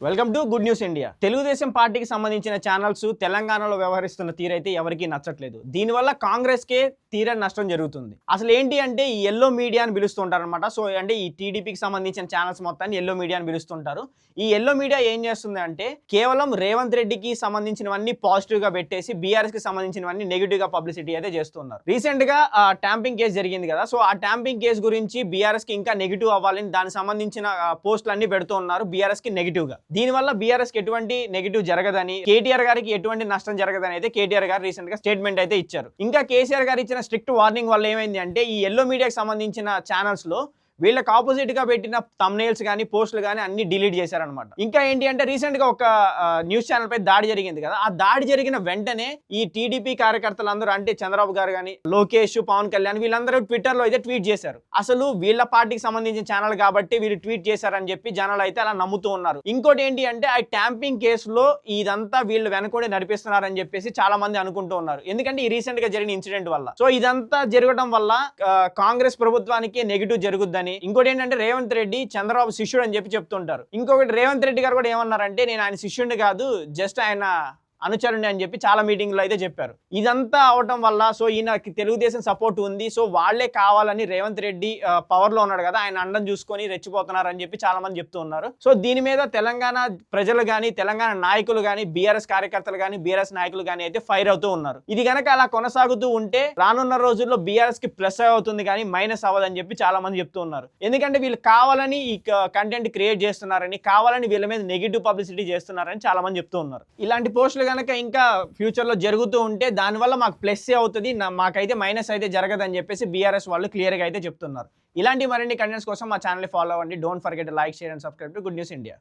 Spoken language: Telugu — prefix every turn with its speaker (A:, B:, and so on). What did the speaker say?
A: Welcome to good news India Telugudesam పార్టీకి సంబంధించిన ఛానల్స్ తెలంగాణలో వ్యవహరిస్తున్న తీరైతే ఎవరికీ నచ్చట్లేదు. దీనివల్ల కాంగ్రెస్ కే తీరని నష్టం జరుగుతుంది. అసలు ఏంటి అంటే ఈ ఎల్లో మీడియా అని పిలుస్తుంటారు అనమాట సో అంటే ఈ టీడీపీకి సంబంధించిన ఛానల్స్ మొత్తాన్ని ఎల్లో మీడియా అని పిలుస్తుంటారు. ఈ ఎల్లో మీడియా ఏం చేస్తుంది అంటే కేవలం రేవంత్ రెడ్డికి సంబంధించినవన్నీ పాజిటివ్గా పెట్టేసి బీఆర్ఎస్కి సంబంధించినవన్నీ నెగిటివ్గా పబ్లిసిటీ అయితే చేస్తున్నారు. రీసెంట్గా ట్యాంపింగ్ కేసు జరిగింది కదా. సో ఆ ట్యాంపింగ్ కేసు గురించి బీఆర్ఎస్కి ఇంకా నెగిటివ్ అవ్వాలని దానికి సంబంధించిన పోస్టులు అన్ని పెడుతూ ఉన్నారు బీఆర్ఎస్కి నెగిటివ్గా. దీనివల్ల బీఆర్ఎస్కి ఎటువంటి నెగిటివ్ జరగదని కేటీఆర్ గారికి ఎటువంటి నష్టం జరగదని అయితే కేటీఆర్ గారు రీసెంట్గా స్టేట్మెంట్ అయితే ఇచ్చారు. ఇంకా కేసీఆర్ గారు ఇచ్చిన స్ట్రిక్ట్ వార్నింగ్ వల్ల ఏమైంది అంటే ఈ ఎల్లో మీడియాకి సంబంధించిన ఛానల్స్లో వీళ్ళకి ఆపోజిట్గా పెట్టిన తమ్నేల్స్ కానీ పోస్టులు కానీ అన్ని డిలీట్ చేశారనమాట ఇంకా ఏంటి అంటే రీసెంట్గా ఒక న్యూస్ ఛానల్ పై దాడి జరిగింది కదా. ఆ దాడి జరిగిన వెంటనే ఈ టీడీపీ కార్యకర్తలందరూ అంటే చంద్రబాబు గారు కానీ లోకేష్ పవన్ కళ్యాణ్ వీళ్ళందరూ ట్విట్టర్లో అయితే ట్వీట్ చేశారు. అసలు వీళ్ళ పార్టీకి సంబంధించిన ఛానల్ కాబట్టి వీళ్ళు ట్వీట్ చేశారని చెప్పి జనాలు అయితే అలా నమ్ముతూ ఉన్నారు. ఇంకోటి ఏంటి అంటే ఆ ట్యాంపింగ్ కేసులో ఇదంతా వీళ్ళు వెనకొండి నడిపిస్తున్నారని చెప్పేసి చాలా మంది అనుకుంటూ ఉన్నారు. ఎందుకంటే ఈ రీసెంట్గా జరిగిన ఇన్సిడెంట్ వల్ల. సో ఇదంతా జరగడం వల్ల కాంగ్రెస్ ప్రభుత్వానికి నెగిటివ్ జరుగుద్దని ఇంకోటి ఏంటంటే రేవంత్ రెడ్డి చంద్రబాబు శిష్యుడు అని చెప్పి చెప్తుంటారు. ఇంకొకటి రేవంత్ రెడ్డి గారు కూడా ఏమన్నారంటే నేను ఆయన శిష్యుడిని కాదు జస్ట్ ఆయన అనుచరుని అని చెప్పి చాలా మీటింగ్లో అయితే చెప్పారు. ఇదంతా అవటం వల్ల సో ఈయనకి తెలుగుదేశం సపోర్ట్ ఉంది. సో వాళ్ళే కావాలని రేవంత్ రెడ్డి పవర్లో ఉన్నాడు కదా ఆయన అండం చూసుకొని రెచ్చిపోతున్నారు అని చెప్పి చాలా మంది చెప్తూ ఉన్నారు. సో దీని మీద తెలంగాణ ప్రజలు కానీ తెలంగాణ నాయకులు కానీ బీఆర్ఎస్ కార్యకర్తలు కానీ బీఆర్ఎస్ నాయకులు కానీ అయితే ఫైర్ అవుతూ ఉన్నారు. ఇది కనుక అలా కొనసాగుతూ ఉంటే రానున్న రోజుల్లో బీఆర్ఎస్కి ప్లస్ అవుతుంది కానీ మైనస్ అవ్వదని చెప్పి చాలా మంది చెప్తూ ఉన్నారు. ఎందుకంటే వీళ్ళు కావాలని ఈ కంటెంట్ క్రియేట్ చేస్తున్నారని కావాలని వీళ్ళ మీద నెగిటివ్ పబ్లిసిటీ చేస్తున్నారని చాలా మంది చెప్తూ ఉన్నారు. ఇలాంటి పోస్టులు కనుక ఇంకా ఫ్యూచర్లో జరుగుతూ ఉంటే దానివల్ల మాకు ప్లస్ అవుతుంది నా- మాకైతే మైనస్ అయితే జరగదని చెప్పేసి బీఆర్ఎస్ వాళ్ళు క్లియర్గా అయితే చెప్తున్నారు. ఇలాంటి మరిన్ని కంటెంట్స్ కోసం మా ఛానల్ ఫాలో అవ్వండి. Don't forget like share and subscribe to good news India.